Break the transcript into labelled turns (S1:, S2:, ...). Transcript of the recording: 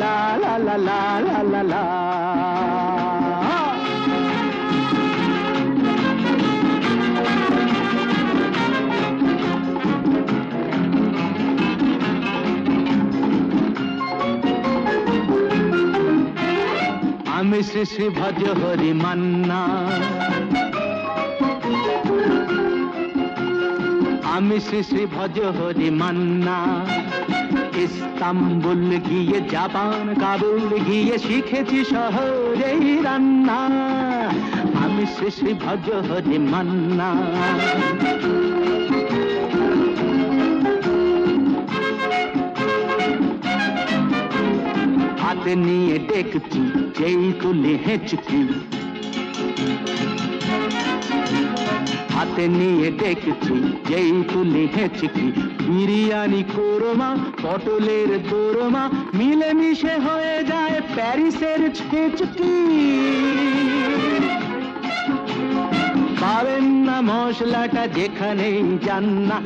S1: লা লা লা লা লা লা আমি শ্রী শ্রী ভজ হরি মান্না। আমি শ্রী শ্রী ভজ হরি মান্না। ইস্তাম্বুল গিয়ে, জাপান, কাবুল গিয়ে শিখেছি শহরেই রান্না। আমি শ্রী ভজ হরি মান্না। হাতে নিয়ে দেখছি, যেই তুলি হেঁচকি। হাতে নিয়ে দেখছি, যেই তুলি হেঁচকি। বিরিয়ানি, কোরমা, পটলের দোরমা, মিলেমিশে হয়ে যায় প্যারিসের ছেচকি। পাবেন না মশলাটা যেখানেই যান না।